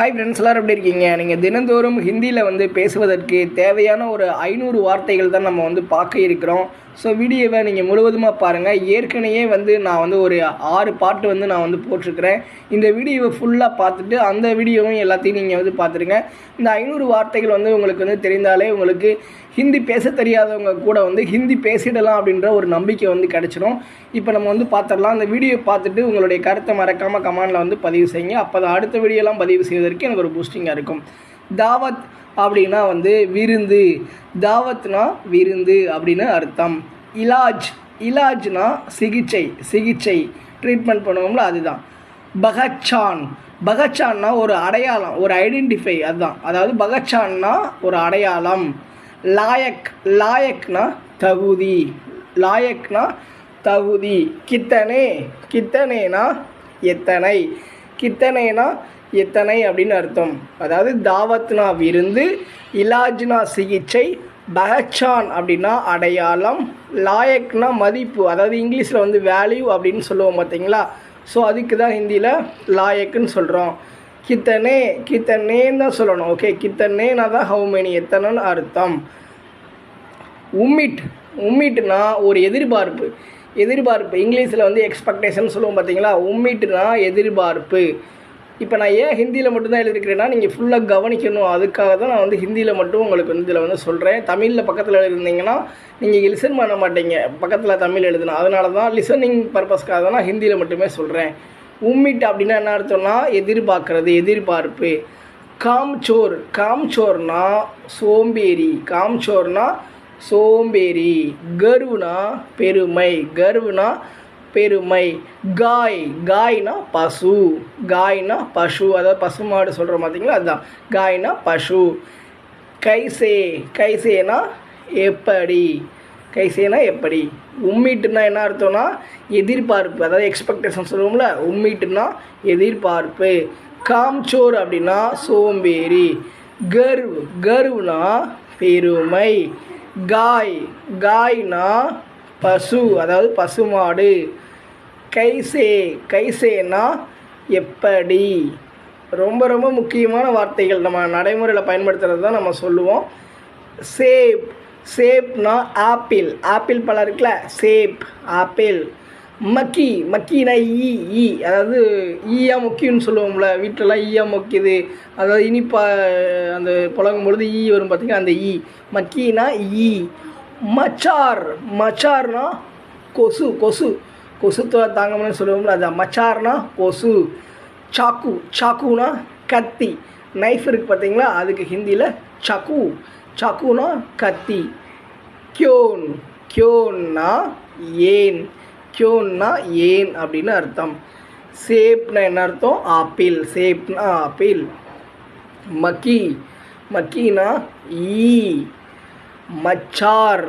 Hi friends எல்லாரும் எப்படி இருக்கீங்க? நீங்கள் தினந்தோறும் ஹிந்தியில் வந்து பேசுவதற்கு தேவையான ஒரு ஐநூறு வார்த்தைகள் தான் நம்ம வந்து பார்க்க இருக்கிறோம். ஸோ வீடியோவை நீங்கள் முழுவதுமாக பாருங்கள் ஏற்கனவே வந்து நான் வந்து ஒரு ஆறு பாட்டு வந்து நான் வந்து போட்டிருக்கிறேன். இந்த வீடியோவை ஃபுல்லாக பார்த்துட்டு அந்த வீடியோவும் எல்லாத்தையும் நீங்கள் வந்து பார்த்துருங்க. இந்த ஐநூறு வார்த்தைகள் வந்து உங்களுக்கு வந்து தெரிந்தாலே உங்களுக்கு ஹிந்தி பேச தெரியாதவங்க கூட வந்து ஹிந்தி பேசிடலாம் அப்படின்ற ஒரு நம்பிக்கை வந்து கிடச்சிரும். இப்போ நம்ம வந்து பார்த்துடலாம். அந்த வீடியோ பார்த்துட்டு உங்களுடைய கருத்தை மறக்காமல் கமெண்டில் வந்து பதிவு செய்யுங்க. அப்போ தான் அடுத்த வீடியோலாம் பதிவு செய்வதற்கு எனக்கு ஒரு பூஸ்டிங்காக இருக்கும். தாவத் அப்படின்னா வந்து விருந்து. தாவத்னா விருந்து அப்படின்னு அர்த்தம். இலாஜ். இலாஜ்னா சிகிச்சை. சிகிச்சை. ட்ரீட்மெண்ட் பண்ணுவோம்ல அதுதான். பகச்சான். பகச்சான்னா ஒரு அடையாளம் ஒரு ஐடென்டிஃபை அதுதான். அதாவது பகச்சான்னா ஒரு அடையாளம். லாயக். லாயக்னா தகுதி. லாயக்னா தகுதி. கித்தனே. கித்தனேனா எத்தனை? கித்தனைனா எத்தனை அப்படின்னு அர்த்தம். அதாவது தாவத்னா விருந்து இலாஜ்னா சிகிச்சை பஹச்சான் அப்படின்னா அடையாளம் லாயக்னா மதிப்பு அதாவது இங்கிலீஷில் வந்து வேல்யூ அப்படின்னு சொல்லுவோம் பார்த்தீங்களா? ஸோ அதுக்கு தான் ஹிந்தியில் லாயக்குன்னு சொல்கிறோம் கித்தனே கித்தனேன்னு தான் சொல்லணும். ஓகே கித்தனேனா தான் ஹவு மெனி எத்தனைன்னு அர்த்தம். உம்மிட் உம்மிட்னா ஒரு எதிர்பார்ப்பு. எதிர்பார்ப்பு இங்கிலீஷில் வந்து எக்ஸ்பெக்டேஷன் சொல்லுவோம் பார்த்தீங்களா? உம்மிட்னா எதிர்பார்ப்பு. இப்போ நான் ஏன் ஹிந்தியில் மட்டும்தான் எழுதிருக்கிறேன்னா நீங்கள் ஃபுல்லாக கவனிக்கணும். அதுக்காக தான் நான் வந்து ஹிந்தியில் மட்டும் உங்களுக்கு வந்து இதில் வந்து சொல்கிறேன் தமிழில் பக்கத்தில் எழுதிருந்தீங்கன்னா நீங்கள் லிசன் பண்ண மாட்டீங்க. பக்கத்தில் தமிழ் எழுதணும் அதனால தான் லிசனிங் பர்பஸ்க்காக தான் நான் ஹிந்தியில் மட்டுமே சொல்கிறேன் உம்மிட் அப்படின்னா என்ன அர்த்தம்னா எதிர்பார்க்கறது எதிர்பார்ப்பு. காம்சோர். காம்சோர்னா சோம்பேறி. காம்சோர்னா சோம்பேறி. கர்வுனா பெருமை. கர்வுனா பெருமை. காய் காய்னா பசு காய்னா பசு. அதாவது பசுமாடு சொல்கிறோம் பார்த்தீங்களா அதுதான். காய்னா பசு. கைசே கைசேனா எப்படி? கைசேனா எப்படி? உம்மிட்டுனா என்ன அர்த்தம்னா எதிர்பார்ப்பு. அதாவது எக்ஸ்பெக்டேஷன் சொல்லுவோம்ல உம்மிட்டுனா எதிர்பார்ப்பு. காம்சோர் அப்படின்னா சோம்பேறி. கர்வ் கர்வ்னா பெருமை. காய் காய்னா பசு அதாவது பசுமாடு. கைசே கைசேனா எப்படி? ரொம்ப ரொம்ப முக்கியமான வார்த்தைகள். நம்ம நடைமுறையில் பயன்படுத்துகிறது தான் நம்ம சொல்லுவோம். Shape சேப்னா apple. ஆப்பிள் பழம் இருக்குல்ல? சேப் ஆப்பிள். மக்கி மக்கினா ஈ ஈ. அதாவது ஈயா முக்கியம்னு சொல்லுவோம்ல வீட்டிலலாம் ஈயா மொக்கிது. அதாவது இனிப்பா அந்த புழங்கும் பொழுது ஈ வரும் பார்த்தீங்கன்னா அந்த ஈ. மக்கினா ஈ. மச்சார் மச்சார்னா கொசு கொசு. கொசு தாங்கம்னு சொல்லுவோம்ல அது மச்சார்னா கொசு. சாக்கு சாக்குனா கத்தி. நைஃப் இருக்குது பார்த்தீங்களா? அதுக்கு ஹிந்தியில் சக்கு. சக்குனா கத்தி. கியோன் கியோன்னா ஏன். கியோன்னா ஏன் அப்படின்னு அர்த்தம். சேப்னா என்ன அர்த்தம்? ஆப்பிள். சேப்னா ஆப்பிள். மக்கி. மக்கினா ஈ. மச்சார்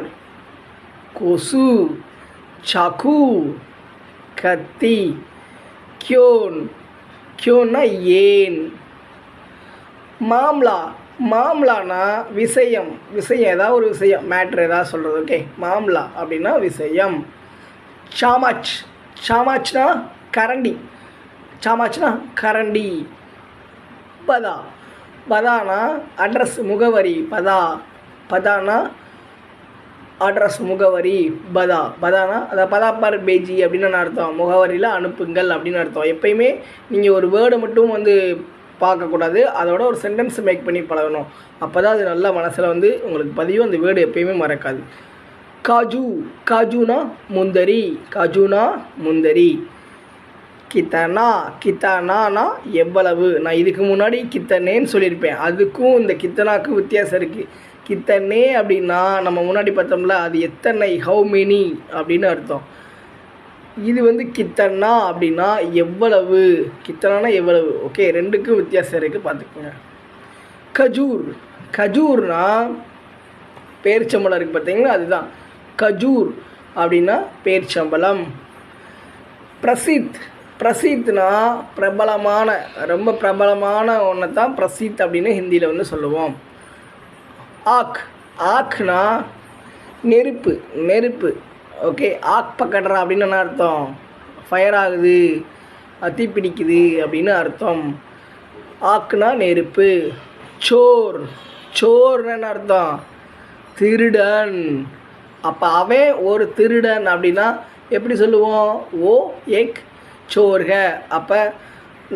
கொசு சகு கத்தி கியோன் கியோன்னா ஏன்? மாம்லா மாம்லானா விஷயம் விஷயம் ஏதாவது ஒரு விஷயம் மேட்ரு ஏதாவது சொல்கிறது ஓகே மாம்லா அப்படின்னா விஷயம். சாமாச் சாமாச்னா கரண்டி. சாமாச்னா கரண்டி. பதா பதானா அட்ரஸ் முகவரி பதா. பதானா? அட்ரஸ் முகவரி பதா. பதானா? அதை பார் பேஜி அப்படின்னு அர்த்தம். முகவரியில் அனுப்புங்கள் அப்படின்னு அர்த்தம். எப்பயுமே நீங்கள் ஒரு வேர்டை மட்டும் வந்து பார்க்கக்கூடாது. அதோட ஒரு சென்டென்ஸ் மேக் பண்ணி பழகணும். அப்போ தான் அது நல்லா மனசில் வந்து உங்களுக்கு பதியும். அந்த வேர்டு எப்பயுமே மறக்காது. காஜு. காஜுனா முந்தரி. காஜுனா முந்தரி. கித்தனா. கித்தனானா எவ்வளவு? நான் இதுக்கு முன்னாடி கித்தனேன்னு சொல்லியிருப்பேன். அதுக்கும் இந்த கித்தனாக்கும் வித்தியாசம் இருக்குது கித்தனே அப்படின்னா நம்ம முன்னாடி பார்த்தோம்ல அது எத்தனை ஹவு மெனி அப்படின்னு அர்த்தம். இது வந்து கித்தனா அப்படின்னா எவ்வளவு? கித்தனானா எவ்வளவு? ஓகே ரெண்டுக்கும் வித்தியாசம் இருக்குது பார்த்துக்கோங்க. கஜூர். கஜூர்னா பேரிச்சம்பழம் இருக்குது பார்த்தீங்களா? அதுதான். கஜூர் அப்படின்னா பேரிச்சம்பழம். பிரசித். பிரசித்னா பிரபலமான ரொம்ப பிரபலமான ஒன்றை தான் பிரசித் அப்படின்னு ஹிந்தியில் வந்து சொல்லுவோம். ஆக். ஆக்னா நெருப்பு நெருப்பு. ஓகே ஆக் பக்கடுறா அப்படின்னு என்ன அர்த்தம்? ஃபயர் ஆகுது. அத்தி பிடிக்குது அப்படின்னு அர்த்தம். ஆக்குனா நெருப்பு. சோர். சோர்னு என்ன அர்த்தம்? திருடன். அப்போ அவன் ஒரு திருடன் அப்படின்னா எப்படி சொல்லுவோம்? ஓ எக் சோர்க. அப்போ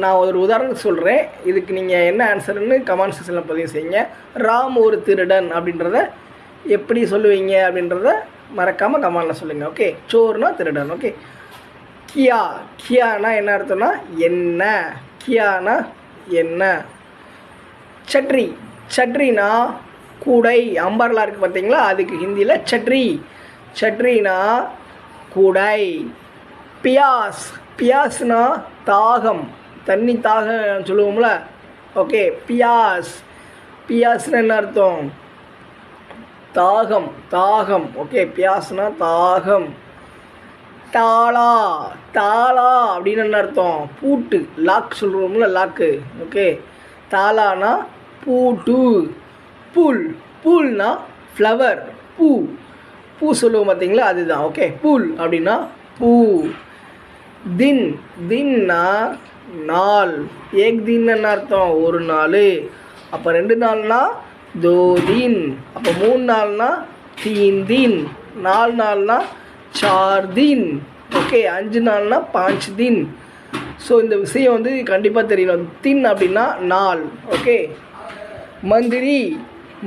நான் ஒரு உதாரணம் சொல்கிறேன் இதுக்கு நீங்கள் என்ன ஆன்சர்னு கமெண்ட் செக்ஷனில் பதிவு செய்யுங்க. ராம் ஒரு திருடன் அப்படின்றத எப்படி சொல்லுவீங்க அப்படின்றத மறக்காமல் கமெண்டில் சொல்லுங்கள் ஓகே சோர்னா திருடன் ஓகே கியா கியானா என்ன அர்த்தம்னா என்ன? கியானா என்ன? சட்ரி சட்ரினா கூடை. அம்பர்லா இருக்குது பார்த்தீங்களா? அதுக்கு ஹிந்தியில் சட்ரி. சட்ரினா கூடை. பியாஸ் பியாஸ்னா தாகம். தண்ணி தாகம் சொல்லுவோம்ல. ஓகே பியாஸ். பியாஸ்னு என்ன அர்த்தம்? தாகம் தாகம். ஓகே பியாஸ்னா தாகம். தாளா தாளா அப்படின்னு என்ன அர்த்தம்? பூட்டு லாக் சொல்கிறோம்ல லாக்கு ஓகே தாளானா பூட்டு. புல் பூல்னா ஃப்ளவர் பூ. பூ சொல்லுவோம் பார்த்தீங்களா? அதுதான். ஓகே புல் அப்படின்னா பூ. தின் தின்னா நாள். ஏக் தின் என்ன அர்த்தம்? ஒரு நாள். அப்போ ரெண்டு நாள்னா தோ தின் அப்போ மூணு நாள்னா தீன் தின் நாலு நாள்னா சார் தின் ஓகே அஞ்சு நாள்னா பாஞ்ச் தின் ஸோ இந்த விஷயம் வந்து கண்டிப்பாக தெரியணும். தின் அப்படின்னா நாள். ஓகே. மந்திரி.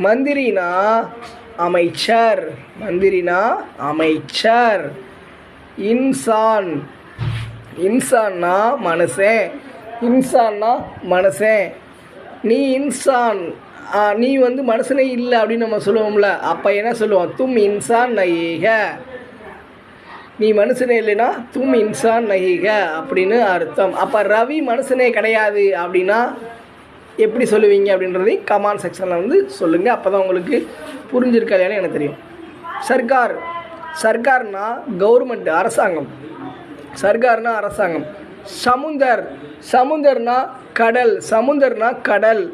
மந்திரினா அமைச்சர். மந்திரினா அமைச்சர். இன்சான். இன்சான்னா மனுஷன் இன்சான்னா மனுஷன் நீ இன்சான் நீ வந்து மனுஷனே இல்லை அப்படின்னு நம்ம சொல்லுவோம்ல அப்போ என்ன சொல்லுவோம்? தும் இன்சான் நகிக நீ மனுஷனே இல்லைன்னா தும் இன்சான் நகிக அப்படின்னு அர்த்தம். அப்போ ரவி மனுஷனே கிடையாது அப்படின்னா எப்படி சொல்லுவீங்க அப்படின்றதையும் கமான் செக்ஷனில் வந்து சொல்லுங்கள் அப்போ தான் உங்களுக்கு புரிஞ்சிருக்கா எனக்கு தெரியும். சர்க்கார். சர்க்கார்னால் கவர்மெண்ட் அரசாங்கம். சர்க்கார்னா அரசாங்கம். சமுந்தர் சமுந்தர்னா கடல் சமுந்தர்னா கடல்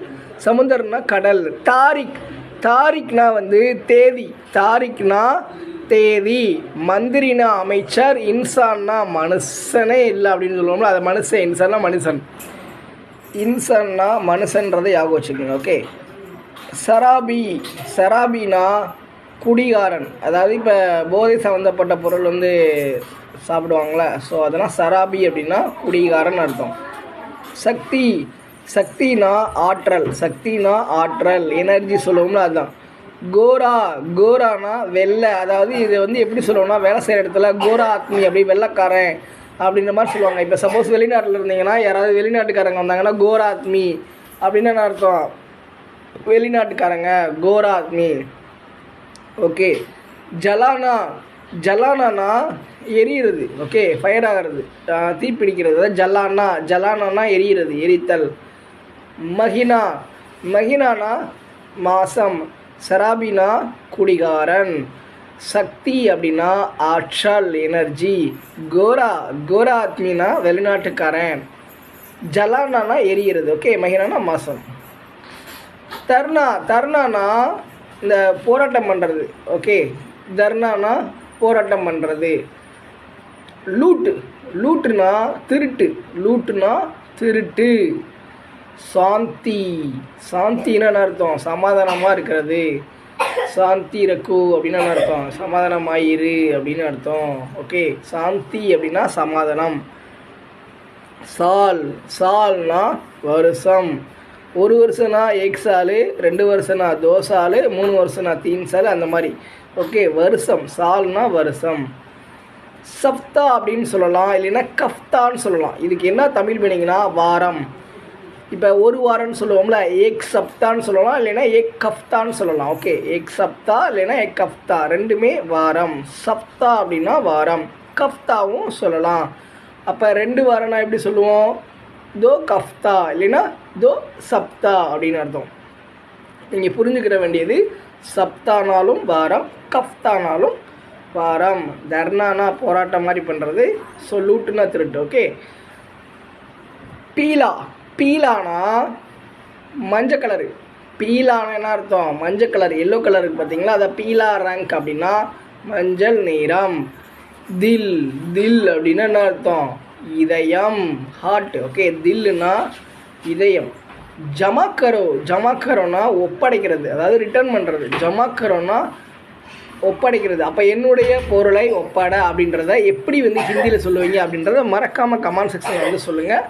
சமுந்தர்னா கடல். தாரிக் தாரிக்னா வந்து தேதி. தாரிக்னா தேதி. மந்திரினா அமைச்சர் இன்சான்னா மனுஷனே இல்லை அப்படின்னு சொல்லுவோம்ல அது மனுஷன் இன்சான்னா மனுஷன். இன்சான்னா மனுஷன்றதை ஞாபகம் வச்சுக்கோங்க ஓகே சராபி சராபினா குடிகாரன். அதாவது இப்போ போதை சம்மந்தப்பட்ட பொருள் வந்து சாப்பிடுவாங்களே. ஸோ அதெல்லாம் சராபி அப்படின்னா குடிகாரன் அர்த்தம். சக்தி சக்தினா ஆற்றல் சக்தினா ஆற்றல் எனர்ஜி சொல்லுவோம்ல அதுதான். கோரா கோரானா வெள்ளை அதாவது இது வந்து எப்படி சொல்லுவோம்னா வேலை செய்கிற இடத்துல கோரா ஆத்மி அப்படி வெள்ளைக்காரன் அப்படின்ற மாதிரி சொல்லுவாங்க. இப்போ சப்போஸ் வெளிநாட்டில் இருந்தீங்கன்னா யாராவது வெளிநாட்டுக்காரங்க வந்தாங்கன்னா கோரா ஆத்மி அப்படின்னு என்ன அர்த்தம்? வெளிநாட்டுக்காரங்க கோரா ஆத்மி. ஓகே ஜலானா ஜலானானா எரியிறது ஓகே ஃபயர் ஆகிறது தீப்பிடிக்கிறது அதாவது ஜலானா ஜலானானா எரியிறது எரித்தல். மகினா மகினானா மாசம் சராபினா குடிகாரன். சக்தி அப்படின்னா ஆற்றல் எனர்ஜி கோரா கோரா ஆத்மினா வெளிநாட்டுக்காரன். ஜலானானா எரியிறது ஓகே மகினானா மாசம். தர்ணா தர்ணானா இந்த போராட்டம் பண்ணுறது ஓகே தர்ணானா போராட்டம் பண்ணுறது லூட்டு லூட்டுனா திருட்டு லூட்டுனா திருட்டு. சாந்தி சாந்தின்னா என்ன அர்த்தம்? சமாதானமாக இருக்கிறது. சாந்தி ரக்கு அப்படின்னு என்ன அர்த்தம்? சமாதானமாயிரு அப்படின்னு அர்த்தம். ஓகே சாந்தி அப்படின்னா சமாதானம். சால் சால்னா வருஷம். ஒரு வருஷம்னா எக் சாலு ரெண்டு வருஷம்னா தோசாலு மூணு வருஷம்னா தீன் சால் அந்த மாதிரி. ஓகே வருஷம். சால்னா வருஷம். சப்தா அப்படின்னு சொல்லலாம் இல்லைன்னா கஃப்தான்னு சொல்லலாம். இதுக்கு என்ன தமிழ் மீனிங்னா வாரம். இப்போ ஒரு வாரம்னு சொல்லுவோம்ல ஏக் சப்தான்னு சொல்லலாம் இல்லைன்னா ஏக் கஃப்தான்னு சொல்லலாம். ஓகே ஏக் சப்தா இல்லைன்னா ஏக் கஃப்தா. ரெண்டுமே வாரம். சப்தா அப்படின்னா வாரம். கஃப்தாவும் சொல்லலாம். அப்போ ரெண்டு வாரம்னா எப்படி சொல்லுவோம்? தோ கஃப்தா இல்லைன்னா தோ சப்தா அப்படின்னு அர்த்தம். நீங்கள் புரிஞ்சுக்கிற வேண்டியது சப்தானாலும் வாரம் கஃப்தானாலும் வாரம். தர்ணானா போராட்டம் மாதிரி பண்ணுறது ஸோ லூட்டுனா திருட்டு ஓகே? பீலா பீலானா மஞ்சள் கலரு. பீலானா என்ன அர்த்தம்? மஞ்சள் கலர் எல்லோ கலருக்கு பார்த்தீங்களா அதை பீலா ரேங்க் அப்படின்னா மஞ்சள் நிறம். தில் தில் அப்படின்னா என்ன அர்த்தம்? இதயம் ஹார்ட் ஓகே தில்லுனா இதயம். ஜமாக்கரோ ஜமாக்கரோனா ஒப்படைக்கிறது. அதாவது ரிட்டர்ன் பண்ணுறது ஜமாக்கரோனா ஒப்படைக்கிறது. அப்போ என்னுடைய பொருளை ஒப்படை அப்படின்றத எப்படி வந்து ஹிந்தியில் சொல்லுவீங்க அப்படின்றத மறக்காமல் கமெண்ட் செக்ஷனில் வந்து சொல்லுங்கள்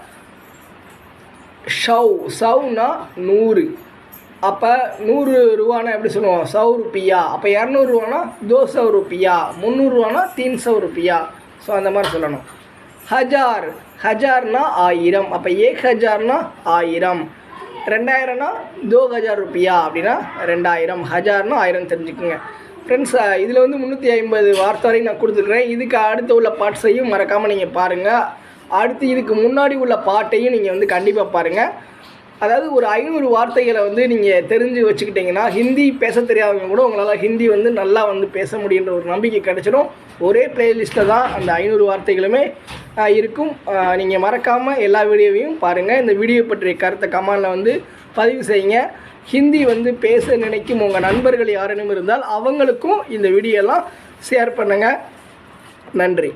ஷவ் சவுனா நூறு. அப்போ நூறு ரூபானா எப்படி சொல்லுவோம்? சவு ருப்பியா. அப்போ இரநூறுவானா தோ சவு ருப்பியா. முந்நூறுவானா தீன் சவு ருப்பியா. ஸோ அந்த மாதிரி சொல்லணும். ஹஜார். ஹஜார்னா ஆயிரம். அப்போ ஏக் ஹஜார்னா ஆயிரம். ரெண்டாயிரம்னா தோ ஹஜார் ருப்பியா அப்படின்னா ரெண்டாயிரம். ஹஜார்னா ஆயிரம் தெரிஞ்சுக்குங்க. ஃப்ரெண்ட்ஸ் இதில் வந்து முந்நூற்றி ஐம்பது வார்த்தை வரையும் நான் கொடுத்துருக்குறேன். இதுக்கு அடுத்து உள்ள பாட்ஸையும் மறக்காமல் நீங்கள் பாருங்கள் அடுத்து இதுக்கு முன்னாடி உள்ள பாட்டையும் நீங்கள் வந்து கண்டிப்பாக பாருங்கள் அதாவது ஒரு ஐநூறு வார்த்தைகளை வந்து நீங்கள் தெரிஞ்சு வச்சுக்கிட்டிங்கன்னா ஹிந்தி பேச தெரியாதவங்க கூட உங்களால் ஹிந்தி வந்து நல்லா வந்து பேச முடியுன்ற ஒரு நம்பிக்கை கிடச்சிடும் ஒரே ப்ளேலிஸ்ட்டில் தான் அந்த ஐநூறு வார்த்தைகளுமே இருக்கும் நீங்கள் மறக்காமல் எல்லா வீடியோவையும் பாருங்கள் இந்த வீடியோ பற்றிய கருத்தை கமானில் வந்து பதிவு செய்யுங்க. ஹிந்தி வந்து பேச நினைக்கும் உங்கள் நண்பர்கள் யாரேனும் இருந்தால் அவங்களுக்கும் இந்த வீடியோலாம் ஷேர் பண்ணுங்கள் நன்றி.